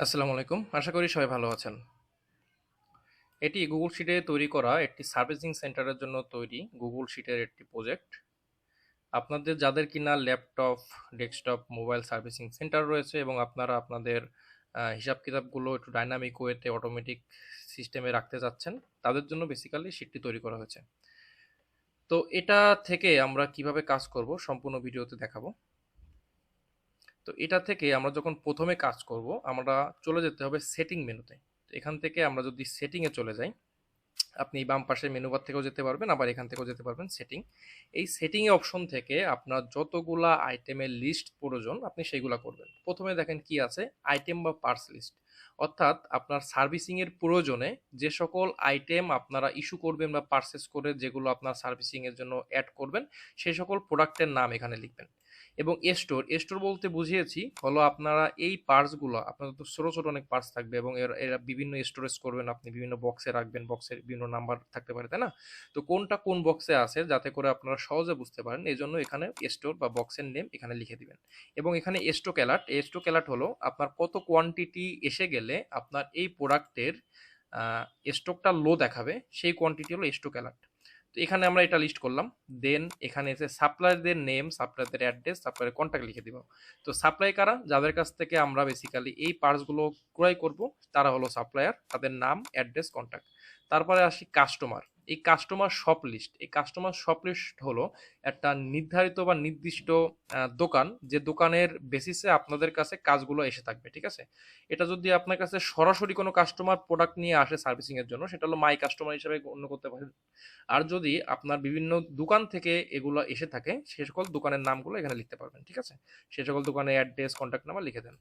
আসসালামু আলাইকুম। আশা করি সবাই ভালো আছেন। এটি গুগল শিটে তৈরি করা একটি সার্ভিসিং সেন্টারের জন্য তৈরি গুগল শিটের একটি প্রজেক্ট। আপনাদের যাদের কিনা laptop, desktop, mobile servicing centre রয়েছে এবং আপনারা আপনাদের হিসাব কিতাবগুলো একটু ডাইনামিক ওয়েতে অটোমেটিক সিস্টেমে রাখতে চাচ্ছেন, তাদের জন্য বেসিক্যালি শিটটি তৈরি করা হয়েছে। তো এটা থেকে আমরা কীভাবে কাজ করব সম্পূর্ণ ভিডিওতে দেখাবো। তো এটা থেকে আমরা যখন প্রথমে কাজ করব, আমরা চলে যেতে হবে সেটিং মেনুতে। এখান থেকে আমরা যদি সেটিংয়ে চলে যাই, আপনি বাম পাশের মেনুবার থেকেও যেতে পারবেন, আবার এখান থেকেও যেতে পারবেন সেটিং এই সেটিংয়ে অপশন থেকে আপনার যতগুলা আইটেমের লিস্ট প্রয়োজন, আপনি সেইগুলা করবেন। প্রথমে দেখেন কি আছে আইটেম বা পার্স লিস্ট অর্থাৎ আপনার সার্ভিসিং এর প্রয়োজনে যে সকল আইটেম আপনারা ইস্যু করবেন বা পারচেস করে যেগুলো আপনার সার্ভিসিং এর জন্য অ্যাড করবেন সেই সকল প্রোডাক্টের নাম এখানে লিখবেন। এবং এ স্টোর এ স্টোর বলতে বুঝিয়েছি হলো আপনারা এই পার্টসগুলো আপনাদের তো ছোটো ছোটো অনেক পার্টস থাকবে এবং এরা বিভিন্ন স্টোরেজ করবেন, আপনি বিভিন্ন বক্সে রাখবেন বক্সের বিভিন্ন নাম্বার থাকতে পারে, তাই না? তো কোনটা কোন বক্সে আছে যাতে করে আপনারা সহজে বুঝতে পারেন এই জন্য এখানে স্টোর বা বক্সের নেম এখানে লিখে দিবেন। এবং এখানে স্টোক অ্যালার্ট স্টোক অ্যালার্ট হলো আপনার কত কোয়ান্টিটি এসে গেলে আপনার এই প্রোডাক্টের স্টকটা লো দেখাবে, সেই কোয়ান্টিটি হলো স্টক অ্যালার্ট তো এখানে আমরা এটা লিস্ট করলাম। দেন এখানে এসে সাপ্লায়ারদের নেম সাপ্লায়ারদের অ্যাড্রেস সাপ্লায়ারের কন্ট্যাক্ট লিখে দিব। তো সাপ্লাই কারা? যাদের কাছ থেকে আমরা বেসিক্যালি এই পার্টসগুলো ক্রয় করব, তারা হলো সাপ্লায়ার তাদের নাম অ্যাড্রেস কন্ট্যাক্ট তারপরে আসি কাস্টমার এই কাস্টমার শপ লিস্ট এই কাস্টমার শপ লিস্ট হলো একটা নির্ধারিত বা নির্দিষ্ট দোকান যে দোকানের বেসিসে আপনাদের কাছে কাজগুলো এসে থাকবে, ঠিক আছে? এটা যদি আপনার কাছে সরাসরি কোনো কাস্টমার প্রোডাক্ট নিয়ে আসে সার্ভিসিং এর জন্য, সেটা হলো মাই কাস্টমার হিসেবে গণ্য করতে পারেন। আর যদি আপনার বিভিন্ন দোকান থেকে এগুলো এসে থাকে, সে সকল দোকানের নামগুলো এখানে লিখতে পারবেন, ঠিক আছে? সে সকল দোকানের অ্যাড্রেস কন্ট্যাক্ট নাম্বার লিখে দেন।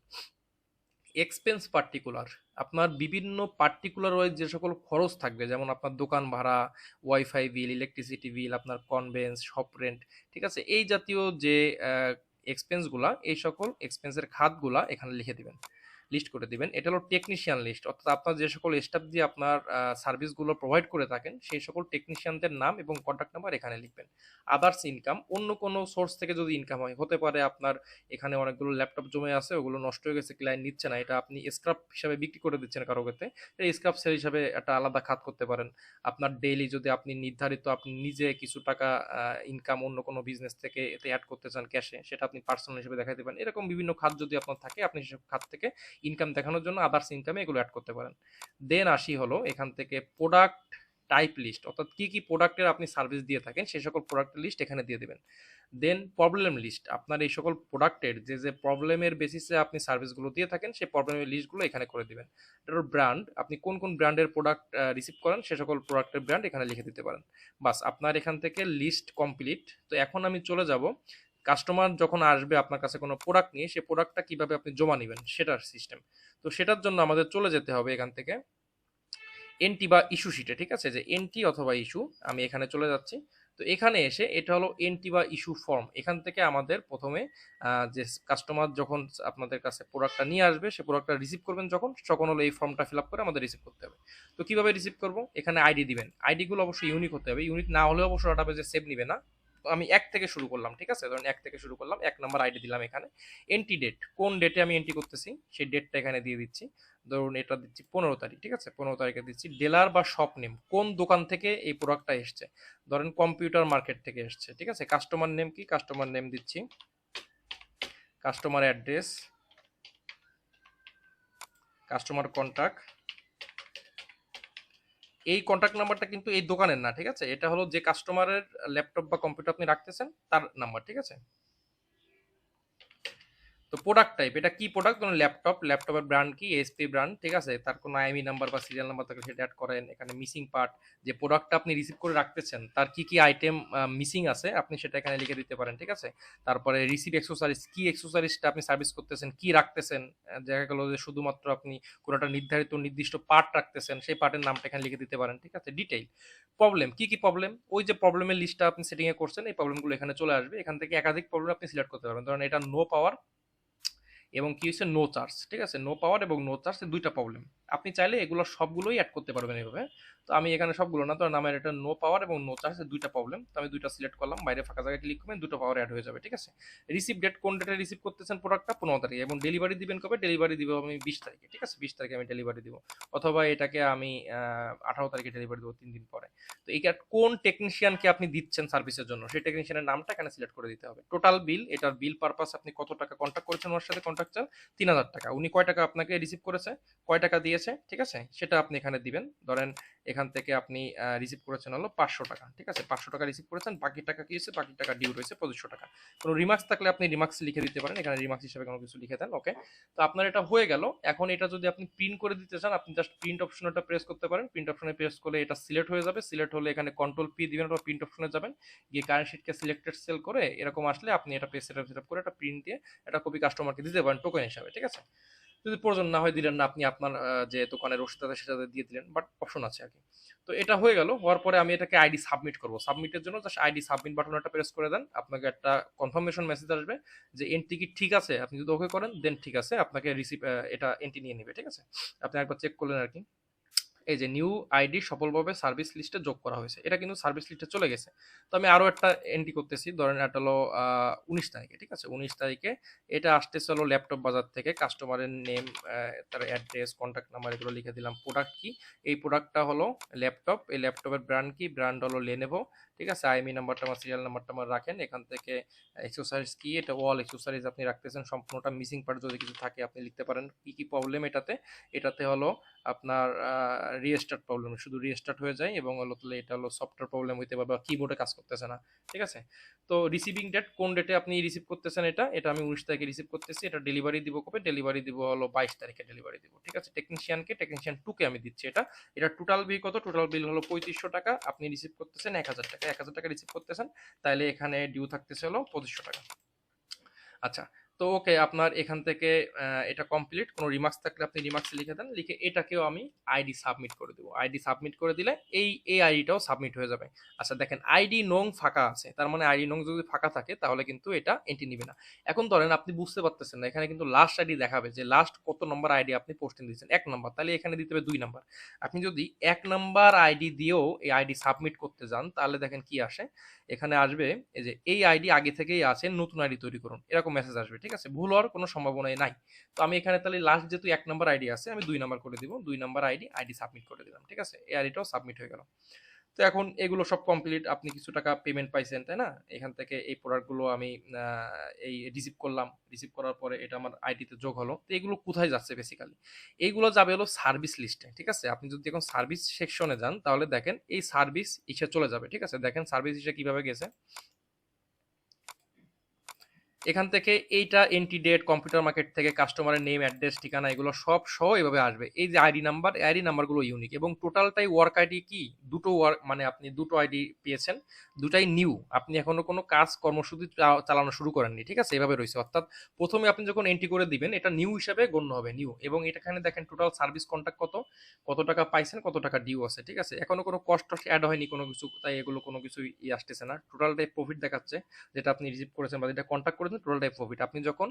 এক্সপেন্স পার্টিকুলার আপনার বিভিন্ন পার্টিকুলার ওয়াইজ যে সকল খরচ থাকবে, যেমন আপনার দোকান ভাড়া ওয়াইফাই বিল ইলেকট্রিসিটি বিল আপনার কনভেন্স শপ রেন্ট ঠিক আছে? এই জাতীয় যে এক্সপেন্সগুলা এই সকল এক্সপেন্সের খাতগুলা এখানে লিখে দিবেন। লিস্ট করে দিবেন। এটা হলো টেকনিশিয়ান লিস্ট অর্থাৎ আপনার যে সকল স্টাফ দিয়ে আপনার সার্ভিসগুলো প্রোভাইড করে থাকেন, সেই সকল টেকনিশিয়ানদের নাম এবং কন্ট্যাক্ট নাম্বার এখানে লিখবেন। আদার্স ইনকাম অন্য কোনো সোর্স থেকে যদি ইনকাম হয়, হতে পারে আপনার এখানে অনেকগুলো ল্যাপটপ জমে আছে, ওগুলো নষ্ট হয়ে গেছে ক্লায়েন্ট নিচ্ছে না, এটা আপনি স্ক্রাপ হিসাবে বিক্রি করে দিচ্ছেন কারও ক্ষেত্রে, এই স্ক্রাপ সেল হিসাবে একটা আলাদা খাত করতে পারেন। আপনার ডেইলি যদি আপনি নির্ধারিত, আপনি নিজে কিছু টাকা ইনকাম অন্য কোনো বিজনেস থেকে এতে অ্যাড করতে চান ক্যাশে সেটা আপনি পার্সোনাল হিসেবে দেখাতে পারেন। এরকম বিভিন্ন খাত যদি আপনার থাকে, আপনি সেসব খাত থেকে ইনকাম দেখানোর জন্য আদার্স ইনকামে এগুলো অ্যাড করতে পারেন। দেন আসি হলো এখান থেকে প্রোডাক্ট টাইপ লিস্ট অর্থাৎ কী কী প্রোডাক্টের আপনি সার্ভিস দিয়ে থাকেন সেই সকল প্রোডাক্টের লিস্ট এখানে দিয়ে দেবেন। দেন প্রবলেম লিস্ট আপনার এই সকল প্রোডাক্টের যে যে প্রবলেমের বেসিসে আপনি সার্ভিসগুলো দিয়ে থাকেন সেই প্রবলেমের লিস্টগুলো এখানে করে দেবেন। এটার ব্র্যান্ড আপনি কোন কোন ব্র্যান্ডের প্রোডাক্ট রিসিভ করেন সে সকল প্রোডাক্টের ব্র্যান্ড এখানে লিখে দিতে পারেন। বাস, আপনার এখান থেকে লিস্ট কমপ্লিট তো এখন আমি চলে যাব কাস্টমার যখন আসবে আপনার কাছে কোনো প্রোডাক্ট নিয়ে সেই প্রোডাক্টটা কীভাবে আপনি জমা নেবেন সেটার সিস্টেম তো সেটার জন্য আমাদের চলে যেতে হবে এখান থেকে এনটি বা ইস্যু শিটে ঠিক আছে? যে এনটি অথবা ইস্যু আমি এখানে চলে যাচ্ছি। তো এখানে এসে এটা হলো এনটি বা ইস্যু ফর্ম এখান থেকে আমাদের প্রথমে যে কাস্টমার যখন আপনাদের কাছে প্রোডাক্টটা নিয়ে আসবে, সে প্রোডাক্টটা রিসিভ করবেন যখন, তখন হলো এই ফর্মটা ফিল আপ করে আমাদের রিসিভ করতে হবে। তো কীভাবে রিসিভ করব? এখানে আইডি দিবেন। আইডিগুলো অবশ্যই ইউনিক হতে হবে। ইউনিক না হলেও অবশ্যই ডাটাবেজে সেভ নিবে না। আমি এক থেকে শুরু করলাম, ঠিক আছে? ধরুন এক থেকে শুরু করলাম, এক নাম্বার আইডি দিলাম এখানে। এন্ট্রি ডেট কোন ডেটে আমি এন্ট্রি করতেছি? সেই ডেটটা এখানে দিয়ে দিচ্ছি। ধরুন এটা দিচ্ছি পনেরো তারিখ, ঠিক আছে? পনেরো তারিখে দিচ্ছি ডেলার বা শপ নেম কোন দোকান থেকে এই প্রোডাক্টটা এসছে? ধরেন কম্পিউটার মার্কেট থেকে এসছে, ঠিক আছে? কাস্টমার নেম কি? কাস্টমার নেম দিচ্ছি। কাস্টমার অ্যাড্রেস কাস্টমার কন্ট্যাক্ট এই কন্ট্যাক্ট নাম্বারটা কিন্তু এই দোকানের না, ঠিক আছে? এটা হলো যে কাস্টমারের ল্যাপটপ বা কম্পিউটার আপনি রাখতেছেন, তার নাম্বার ঠিক আছে? তো প্রোডাক্ট টাইপ এটা কি প্রোডাক্ট কোনো ল্যাপটপ ল্যাপটপের ব্র্যান্ড কি? এসপি ব্র্যান্ড ঠিক আছে? তার কোনো আইএমই নাম্বার বা সিরিয়াল নাম্বার থাকলে সেটা অ্যাড করেন। এখানে মিসিং পার্ট যে প্রোডাক্টটা আপনি রিসিভ করে রাখতেছেন, তার কি কি আইটেম মিসিং আছে, আপনি সেটা এখানে লিখে দিতে পারেন, ঠিক আছে? তারপরে রিসিভ এক্সেসরিজ কি এক্সেসরিজটা আপনি সার্ভিস করতেছেন, কি রাখতেছেন দেখা গেল যে শুধুমাত্র আপনি কোনো একটা নির্ধারিত, নির্দিষ্ট পার্ট রাখতেছেন, সেই পার্টের নামটা এখানে লিখে দিতে পারেন, ঠিক আছে? ডিটেইল প্রবলেম কি কি প্রবলেম ওই যে প্রবলেমের লিস্টটা আপনি সেটিংয়ে করছেন, এই প্রবলেমগুলো এখানে চলে আসবে। এখান থেকে একাধিক প্রবলেম আপনি সিলেক্ট করতে পারবেন। ধরেন এটা নো পাওয়ার এবং কি হচ্ছে নো চার্জ ঠিক আছে? নো পাওয়ার এবং নো চার্জ দুইটা প্রবলেম আপনি চাইলে এগুলো সবগুলোই অ্যাড করতে পারবেন এইভাবে তো আমি এখানে সবগুলো না, তো নামের এটা নো পাওয়ার এবং নো চার্জ দুইটা প্রবলেম তো আমি দুইটা সিলেক্ট করলাম, বাইরে ফাঁকা জায়গায় ক্লিক করবেন, দুটো পাওয়ার অ্যাড হয়ে যাবে, ঠিক আছে? রিসিভ ডেট কোন ডেটে রিসিভ করতেছেন প্রোডাক্টটা পনেরো তারিখে। এবং ডেলিভারি দিবেন কবে? ডেলিভারি দিব আমি বিশ তারিখে, ঠিক আছে? বিশ তারিখে আমি ডেলিভারি দিব। অথবা এটাকে আমি আঠারো তারিখে ডেলিভারি দেবো তিন দিন পরে। তো এই কোন টেকনিশিয়ানকে আপনি দিচ্ছেন সার্ভিসের জন্য? সেই টেকনিশিয়ানের নামটা এখানে সিলেক্ট করে দিতে হবে। টোটাল বিল এটার বিল পারপাস আপনি কত টাকা কন্ট্যাক্ট করেছেন ওর সাথে? কন্ট্রাক্টার তিন হাজার টাকা। উনি কয় টাকা আপনাকে রিসিভ করেছে? কয় টাকা দিয়েছে? ঠিক আছে? সেটা আপনি এখানে দিবেন। ধরেন এখান থেকে আপনি রিসিভ করেছেন হলো পাঁচশো টাকা, ঠিক আছে? পাঁচশো টাকা রিসিভ করেছেন, বাকি টাকা কি হয়েছে? বাকি টাকা ডিউ রয়েছে পঁচিশশো টাকা। কোনো রিমার্কস থাকলে আপনি রিমার্কস লিখে দিতে পারেন, এখানে রিমার্কস হিসেবে কোনো কিছু লিখে দেন ওকে তো আপনার এটা হয়ে গেল। এখন এটা যদি আপনি প্রিন্ট করে দিতে চান, আপনি জাস্ট প্রিন্ট অপশনটা প্রেস করতে পারেন। প্রিন্ট অপশনে প্রেস করলে এটা সিলেক্ট হয়ে যাবে। সিলেক্ট হলে এখানে কন্ট্রোল পি দিবেন অথবা প্রিন্ট অপশনে যাবেন। গিয়ে কারেন্ট শিটকে সিলেক্টেড সেল করে এরকম আসলে আপনি এটা পেজ সেটআপ সেটআপ করে একটা প্রিন্ট দিয়ে এটা কপি কাস্টমারকে দিতে পারেন টোকেন হিসাবে, ঠিক আছে? যদি প্রয়োজন না হয় দিলেন না, আপনি আপনার যে দোকানের আছে সেটাতে দিয়ে দিলেন বাট অপশন আছে আর কি তো এটা হয়ে গেল, হওয়ার পরে আমি এটাকে আইডি সাবমিট করব। সাবমিটের জন্য জাস্ট আইডি সাবমিট বাটন একটা প্রেস করে দেন, আপনাকে একটা কনফার্মেশন মেসেজ আসবে যে এন্ট্রি কি ঠিক আছে, আপনি যদি ওকে করেন দেন ঠিক আছে, আপনাকে রিসিভ এটা এন্ট্রি নিয়ে নেবে, ঠিক আছে? আপনি একবার চেক করলেন আর কি এই যে নিউ আইডি সফলভাবে সার্ভিস লিস্টে যোগ করা হয়েছে, এটা কিন্তু সার্ভিস লিস্টে চলে গেছে। তো আমি আরও একটা এন্ট্রি করতেছি, ধরেন এটা হলো উনিশ তারিখে, ঠিক আছে? উনিশ তারিখে এটা আসতেছে হলো ল্যাপটপ বাজার থেকে কাস্টমারের নেম তার অ্যাড্রেস কন্ট্যাক্ট নাম্বার এগুলো লিখে দিলাম প্রোডাক্ট কি? এই প্রোডাক্টটা হলো ল্যাপটপ এই ল্যাপটপের ব্র্যান্ড কি? ব্র্যান্ড হলো লেনেভো ঠিক আছে? আইএমই নাম্বারটা আমার সিরিয়াল নাম্বারটা আমার রাখেন, এখান থেকে এক্সারসাইজ কি? এটা ওয়াল এক্সারসাইজ আপনি রাখতেছেন, সম্পূর্ণটা মিসিং পার্ট যদি কিছু থাকে আপনি লিখতে পারেন, কি কি প্রবলেম এটাতে? এটাতে হলো আপনার রিস্টার্ট প্রবলেম শুধু রিস্টার্ট হয়ে যায় এবং হলো তাহলে এটা হলো সফটওয়্যার প্রবলেম হইতে পারে বা কিবোর্ডে কাজ করতেছে না, ঠিক আছে? তো রিসিভিং ডেট কোন ডেটে আপনি রিসিভ করতেছেন এটা এটা আমি উনিশ তারিখে রিসিভ করতেছি, এটা ডেলিভারি দিব কবে? ডেলিভারি দিব হলো বাইশ তারিখে ডেলিভারি দিব, ঠিক আছে? টেকনিশিয়ানকে টেকনিশিয়ান টুকে আমি দিচ্ছি এটা। এটা টোটাল বিল কত? টোটাল বিল হলো পঁয়ত্রিশশো টাকা, আপনি রিসিভ করতেছেন এক হাজার টাকা, এক হাজার টাকা রিসিভ করতেছেন তাহলে এখানে ডিউ থাকতেছে হলো পঁচিশশো টাকা। আচ্ছা তো ওকে আপনার এখান থেকে এটা কমপ্লিট কোনো রিমার্কস থাকলে আপনি রিমার্কস লিখে দেন লিখে এটাকেও আমি আইডি সাবমিট করে দেবো আইডি সাবমিট করে দিলে এই এই আইডিটাও সাবমিট হয়ে যাবে আচ্ছা দেখেন আইডি নং ফাঁকা আছে তার মানে আইডি নং যদি ফাঁকা থাকে তাহলে কিন্তু এটা এন্ট্রি নিবে না এখন ধরেন আপনি বুঝতে পারতেছেন না এখানে কিন্তু লাস্ট আইডি দেখাবে যে লাস্ট কত নম্বর আইডি আপনি পোস্টিং দিয়েছেন এক নম্বর তাহলে এখানে দিতে হবে দুই নম্বর আপনি যদি এক নম্বর আইডি দিয়েও এই আইডি সাবমিট করতে যান তাহলে দেখেন কি আসে এখানে আসবে এই যে এই আইডি আগে থেকেই আছে নতুন আইডি তৈরি করুন এরকম মেসেজ আসবে ঠিক আছে? ভুল হওয়ার কোনো সম্ভাবনাই নাই। তো আমি এখানে তাহলে লাস্ট যেহেতু এক নম্বর আইডি আছে, আমি দুই নম্বর করে দিব। দুই নম্বর আইডি আইডি সাবমিট করে দিলাম, ঠিক আছে? এই আইডিটাও সাবমিট হয়ে গেল। তো এখন এগুলো সব কমপ্লিট আপনি কিছু টাকা পেমেন্ট পাইছেন, তাই না? এখান থেকে এই প্রোডাক্টগুলো আমি এই রিসিভ করলাম। রিসিভ করার পরে এটা আমার আইডিতে যোগ হলো। তো এগুলো কোথায় যাচ্ছে বেসিক্যালি এইগুলো যাবে হলো সার্ভিস লিস্টে ঠিক আছে? আপনি যদি এখন সার্ভিস সেকশনে যান, তাহলে দেখেন এই সার্ভিস ইসে চলে যাবে, ঠিক আছে? দেখেন সার্ভিস ইসে কীভাবে গেছে? এখান থেকে এইটা এন্টি ডেট কম্পিউটার মার্কেট থেকে কাস্টমারের নেম অ্যাড্রেস ঠিকানা, এগুলো সব সহ এভাবে আসবে। এই যে আইডি নাম্বার আইডি নাম্বারগুলো ইউনিক এবং টোটালটাই ওয়ার্ক আইডি কি? দুটো ওয়ার্ক মানে আপনি দুটো আইডি পেয়েছেন, দুটাই নিউ আপনি এখনও কোনো কাজ, কর্মসূচি চালানো শুরু করেননি, ঠিক আছে? এভাবে রয়েছে। অর্থাৎ প্রথমে আপনি যখন এন্ট্রি করে দিবেন, এটা নিউ হিসাবে গণ্য হবে নিউ এবং এখানে দেখেন টোটাল সার্ভিস কন্ট্যাক্ট কত? কত টাকা পাইছেন, কত টাকা ডিউ আছে, ঠিক আছে? এখনও কোনো কষ্ট অ্যাড হয়নি কোনো কিছু, তাই এগুলো কোনো কিছুই আসতেছে না। টোটালটাই প্রফিট দেখাচ্ছে, যেটা আপনি রিসিভ করেছেন বা যেটা কন্ট্যাক্ট করেছেন টোটালটাই প্রফিট আপনি যখন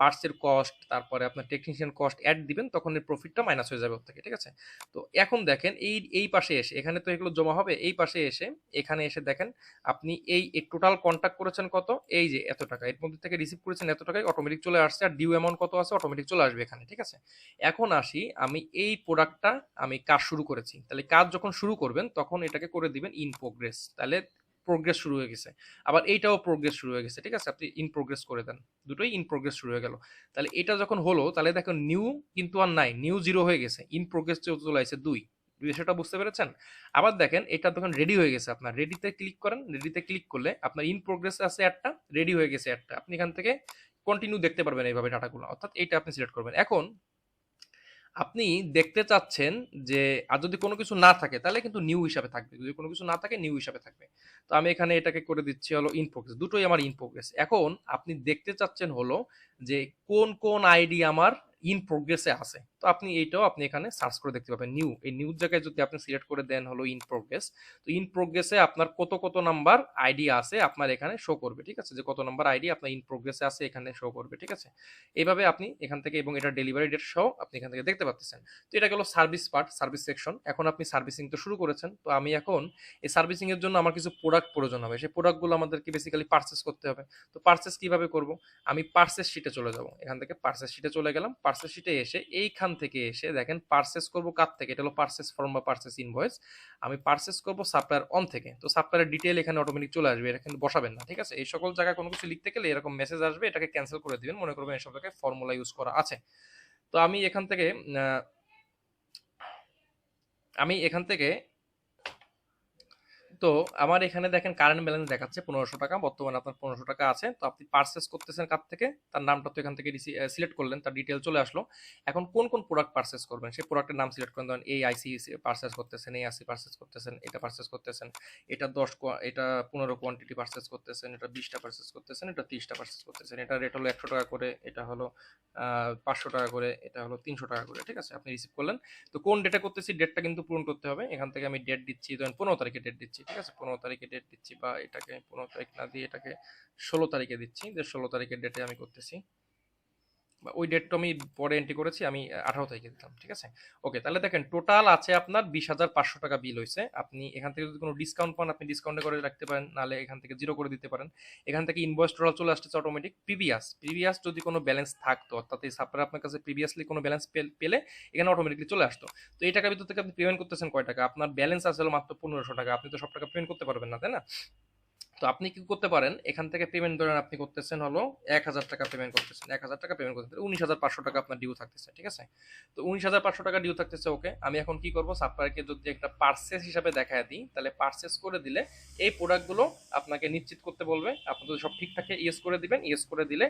পার্টসের কস্ট তারপরে আপনার টেকনিশিয়ান কস্ট অ্যাড দিবেন, তখন এই প্রফিটটা মাইনাস হয়ে যাবে থেকে, ঠিক আছে? তো এখন দেখেন, এই এই পাশে এসে, এখানে তো এগুলো জমা হবে, এই পাশে এসে, এখানে এসে দেখেন, আপনি এই টোটাল কন্ট্যাক্ট করেছেন কত? এই যে এত টাকা, এর মধ্যে থেকে রিসিভ করেছেন এত টাকায় অটোমেটিক চলে আসছে, আর ডিউ অ্যামাউন্ট কত আছে? অটোমেটিক চলে আসবে এখানে, ঠিক আছে? এখন আসি, আমি এই প্রোডাক্টটা আমি কাজ শুরু করেছি। তাহলে কাজ যখন শুরু করবেন, তখন এটাকে করে দিবেন ইন প্রোগ্রেস তাহলে প্রোগ্রেস শুরু হয়ে গেছে। আবার এইটাও প্রোগ্রেস শুরু হয়ে গেছে, ঠিক আছে? আপনি ইন প্রোগ্রেস করে দেন। দুটোই ইন প্রোগ্রেস শুরু হয়ে গেল। তাহলে এটা যখন হলো, তাহলে দেখো নিউ কিন্তু আর নাই নিউ জিরো হয়ে গেছে। ইন প্রোগ্রেস চলে আসছে দুই। বিষয়টা বুঝতে পেরেছেন? আবার দেখেন, এটা তখন রেডি হয়ে গেছে আপনার। রেডিতে ক্লিক করেন রেডিতে ক্লিক করলে আপনার ইন প্রোগ্রেস আছে একটা রেডি হয়ে গেছে একটা আপনি এখান থেকে কন্টিনিউ দেখতে পারবেন এইভাবে ডাটাগুলো অর্থাৎ এইটা আপনি সিলেক্ট করবেন। এখন আপনি দেখতে চাচ্ছেন যে, আর যদি কোনো কিছু না থাকে, তাহলে কিন্তু নিউ হিসাবে থাকবে। যদি কোনো কিছু না থাকে নিউ হিসাবে থাকবে। তো আমি এখানে এটাকে করে দিচ্ছি হলো ইনপ্রোগ্রেস দুটোই আমার ইনপ্রোগ্রেস এখন আপনি দেখতে চাচ্ছেন হলো যে, কোন কোন আইডি আমার ইন প্রোগ্রেসে আছে। তো আপনি এইটাও আপনি এখানে সার্চ করে দেখতে পাবেন। নিউ এই নিউ জায়গায় যদি আপনি সিলেক্ট করে দেন হলো ইন প্রোগ্রেস তো ইন প্রোগ্রেসে আপনার কত কত নাম্বার আইডি আছে আপনার এখানে শো করবে, ঠিক আছে? যে কত নাম্বার আইডি আপনার ইন প্রোগ্রেসে আছে, এখানে শো করবে, ঠিক আছে? এইভাবে আপনি এখান থেকে এবং এটা ডেলিভারি ডেট সহ আপনি এখান থেকে দেখতে পাচ্ছেন তো এটা গেলো সার্ভিস পার্ট সার্ভিস সেকশন এখন আপনি সার্ভিসিং তো শুরু করেছেন। তো আমি এখন এই সার্ভিসিং এর জন্য আমার কিছু প্রোডাক্ট প্রয়োজন হবে। সেই প্রোডাক্টগুলো আমাদেরকে বেসিক্যালি পারচেস করতে হবে। তো পারচেস কীভাবে করব? আমি পার্সেস শিটে চলে যাব। এখান থেকে পার্সেস শিটে চলে গেলাম। পার্সেস শিটে এসে এইখান থেকে এসে দেখেন পার্সেস করব কার থেকে? এটা হলো পার্সেস ফর্ম বা পার্সেস ইনভয়েস আমি পার্সেস করব সাপ্লায়ার অন থেকে। তো সাপ্লায়ার ডিটেল এখানে অটোমেটিক চলে আসবে এটা কিন্তু বসাবেন না, ঠিক আছে? এই সকল জায়গায় কোনো কিছু লিখতে গেলে এরকম মেসেজ আসবে, এটাকে ক্যান্সেল করে দিবেন। মনে করবেন এসব জায়গায় ফর্মুলা ইউজ করা আছে। তো আমি এখান থেকে আমি এখান থেকে তো আমার এখানে দেখেন কারেন্ট ব্যালেন্স দেখাচ্ছে পনেরোশো টাকা, বর্তমানে আপনার পনেরোশো টাকা আছে। তো আপনি পার্সেস করতেছেন কার থেকে? তার নামটা তো এখান থেকে সিলেক্ট করলেন, তার ডিটেল চলে আসলো। এখন কোন কোন প্রোডাক্ট পার্সেস করবেন? সেই প্রোডাক্টের নাম সিলেক্ট করেন। ধরেন এই আইসি পার্সেস করতেছেন এই আইসি পার্সেস করতেছেন, এটা পার্সেস করতেছেন, এটা দশ এটা পনেরো কোয়ান্টিটি পার্সেস করতেছেন, এটা বিশটা পার্সেস করতেছেন, এটা তিরিশটা পার্সেস করতেছেন। এটা রেট হলো একশো টাকা করে, এটা হলো পাঁচশো টাকা করে, এটা হলো তিনশো টাকা করে, ঠিক আছে? আপনি রিসিভ করলেন। তো কোন ডেটে করতেছি? ডেটটা কিন্তু পূরণ করতে হবে। এখান থেকে আমি ডেট দিচ্ছি, ধরেন পনেরো তারিখে ডেট দিচ্ছি। ঠিক আছে, পনেরো তারিখে ডেট দিচ্ছি বা এটাকে পনেরো তারিখ না দিয়ে এটাকে ষোলো তারিখে দিচ্ছি। যে ষোলো তারিখের ডেটে আমি করতেছি। ওই ডেটটা আমি পরে এন্ট্রি করেছি, আমি আঠারো তারিখে দিলাম ঠিক আছে? ওকে তাহলে দেখেন টোটাল আছে আপনার বিশ হাজার পাঁচশো টাকা বিল হয়েছে আপনি এখান থেকে যদি কোনো ডিসকাউন্ট পান, আপনি ডিসকাউন্টে করে রাখতে পারেন, নাহলে এখান থেকে জিরো করে দিতে পারেন। এখান থেকে ইনভয়েস টোটাল চলে আসতেছে অটোমেটিক প্রিভিয়াস প্রিভিয়াস যদি কোনো ব্যালেন্স থাকতো, অর্থাৎ এই সাপ্লায়ার আপনার কাছে প্রিভিয়াসলি কোনো ব্যালেন্স পেলে এখানে অটোমেটিকলি চলে আসতো। তো এই টাকার ভিতর থেকে আপনি পেমেন্ট করতেছেন কয় টাকা? আপনার ব্যালেন্স আসলে মাত্র পনেরোশো টাকা। আপনি তো সব টাকা পেমেন্ট করতে পারবেন না, তাই না? তো আপনি কি করতে পারেন? এখান থেকে পেমেন্ট ধরেন আপনি করতেছেন হলো এক হাজার টাকা পেমেন্ট করতেছেন। এক হাজার টাকা পেমেন্ট করতেছেন উনিশ হাজার পাঁচশো টাকা আপনার ডিউ থাকতেছে, ঠিক আছে? তো উনিশ হাজার পাঁচশো টাকা ডিউ থাকতেছে ওকে আমি এখন কি করব? সাপ্লায়ারকে যদি একটা পার্সেস হিসাবে দেখায় দিই, তাহলে পার্সেস করে দিলে এই প্রোডাক্টগুলো আপনাকে নিশ্চিত করতে বলবে। আপনি যদি সব ঠিকঠাক ইয়েস করে দিবেন ইয়েস করে দিলে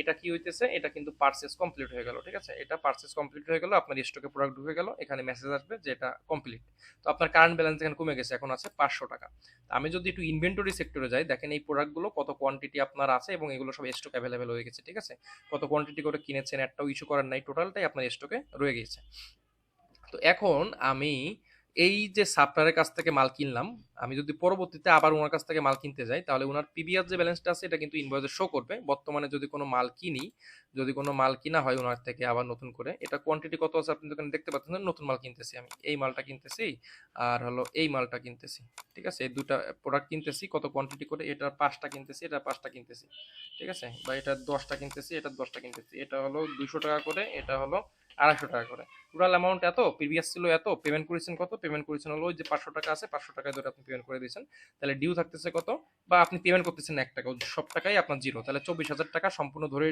এটা কি হইতেছে? এটা কিন্তু পার্সেস কমপ্লিট হয়ে গেল, ঠিক আছে? এটা পার্সেস কমপ্লিট হয়ে গেল, আপনার স্টকে প্রোডাক্ট ঢুকে গেল, এখানে মেসেজ আসবে যে এটা কমপ্লিট তো আপনার কারেন্ট ব্যালেন্স এখানে কমে গেছে, এখন আছে পাঁচশো টাকা। আমি যদি একটু ইনভেন্টরি সেক্টরে যাই, দেখেন এই প্রোডাক্টগুলো কত কোয়ান্টিটি আপনার আছে এবং এগুলো সব স্টক অ্যাভেলেবেল হয়ে গেছে, ঠিক আছে? কত কোয়ান্টিটি করে কিনেছেন একটাও ইস্যু করার নাই টোটালটাই আপনার স্টকে রয়ে গেছে। তো এখন আমি এই যে সাপ্লায়ারের কাছ থেকে মাল কিনলাম, আমি যদি পরবর্তীতে আবার ওনার কাছ থেকে মাল কিনতে যাই, তাহলে ওনার পিবিআর যে ব্যালেন্সটা আছে, এটা কিন্তু ইনভয়েসে শো করবে। বর্তমানে যদি কোনো মাল কিনি, যদি কোনো মাল কিনা হয় ওনার থেকে আবার নতুন করে, এটা কোয়ান্টিটি কত আছে আপনি দোকানে দেখতে পাচ্ছেন নতুন মাল কিনতেছি আমি। এই মালটা কিনতেছি, আর হলো এই মালটা কিনতেছি, ঠিক আছে? এই দুটা প্রোডাক্ট কিনতেছি, কত কোয়ান্টিটি করে, এটা পাঁচটা কিনতেছি, এটা পাঁচটা কিনতেছি, ঠিক আছে? বা এটা দশটা কিনতেছি, এটা দশটা কিনতেছি, এটা হলো দুশো টাকা করে, এটা হলো আড়াইশো টাকা করে। টোটাল অ্যামাউন্ট এত প্রিভিয়াস ছিল এত পেমেন্ট করেছেন কত পেমেন্ট করেছেন হলো যে পাঁচশো টাকা আছে, পাঁচশো টাকা ধরে আপনি পেমেন্ট করে দিয়েছেন। তাহলে ডিউ থাকতেছে কত? বা আপনি পেমেন্ট করতেছেন এক টাকা সব টাকাই আপনার জিরো তাহলে চব্বিশ হাজার টাকা সম্পূর্ণ ধরে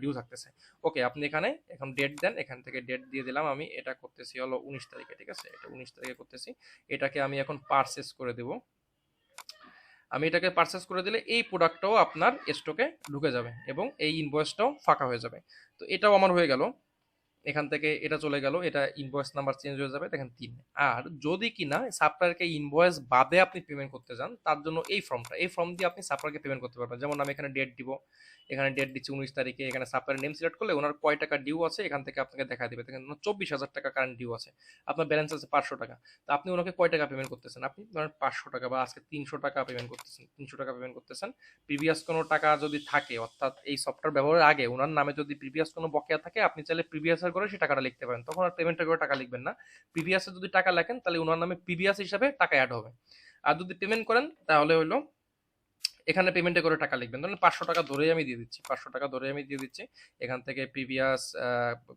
ডিউ থাকতেছে। ওকে আপনি এখানে এখন ডেট দেন, এখান থেকে ডেট দিয়ে দিলাম আমি, এটা করতেছি হলো উনিশ তারিখে, ঠিক আছে? এটা উনিশ তারিখে করতেছি। এটাকে আমি এখন পারচেস করে দেবো। আমি এটাকে পারচেস করে দিলে এই প্রোডাক্টটাও আপনার স্টকে ঢুকে যাবে এবং এই ইনভয়েসটাও ফাঁকা হয়ে যাবে। তো এটাও আমার হয়ে গেল। এখান থেকে এটা চলে গেল, এটা ইনভয়েস নাম্বার চেঞ্জ হয়ে যাবে, দেখেন তিন। আর যদি কিনা সাপ্লায়ারকে ইনভয়েস বাদে আপনি পেমেন্ট করতে চান, তার জন্য এই ফর্মটা এই ফর্ম দিয়ে আপনি সাপ্লায়ারকে পেমেন্ট করতে পারবেন। যেমন আমি এখানে ডেট দিব, এখানে ডেট দিচ্ছি উনিশ তারিখে, এখানে সাপ্লায়ার নেম সিলেক্ট করলে ওনার কয় টাকা ডিউ আছে, এখান থেকে আপনাকে দেখা দেবে। দেখেন চব্বিশ হাজার টাকা কারেন্ট ডিউ আছে, আপনার ব্যালেন্স আছে পাঁচশো টাকা। তো আপনি ওনাকে কয় টাকা পেমেন্ট করতেছেন? আপনি ধরেন পাঁচশো টাকা বা আজকে তিনশো টাকা পেমেন্ট করতেছেন, তিনশো টাকা পেমেন্ট করতেছেন। প্রিভিয়াস কোনো টাকা যদি থাকে, অর্থাৎ এই সফটওয়্যার ব্যবহারের আগে ওনার নামে যদি প্রিভিয়াস কোনো বকেয়া থাকে, আপনি চাইলে প্রিভিয়াসের করে সেই টাকাটা লিখতে পারেন। তখন আর পেমেন্টের করে টাকা লিখবেন না। প্রিভিয়াসে যদি টাকা লেখেন, তাহলে ওনার নামে প্রিভিয়াস হিসাবে টাকা অ্যাড হবে। আর যদি পেমেন্ট করেন, তাহলে হলো এখানে পেমেন্টে করে টাকা লিখবেন। ধরুন পাঁচশো টাকা ধরেই আমি দিয়ে দিচ্ছি। পাঁচশো টাকা ধরে আমি দিয়ে দিচ্ছি। এখান থেকে প্রিভিয়াস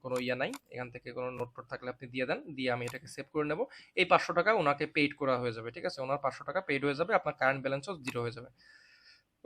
কোনো ইয়ে নাই। এখান থেকে কোনো নোট টোট থাকলে আপনি দিয়ে দেন। দিয়ে আমি এটাকে সেভ করে নেব। এই পাঁচশো টাকা ওনাকে পেইড করা হয়ে যাবে, ঠিক আছে? ওনার পাঁচশো টাকা পেইড হয়ে যাবে। আপনার কারেন্ট ব্যালেন্সও জিরো হয়ে যাবে।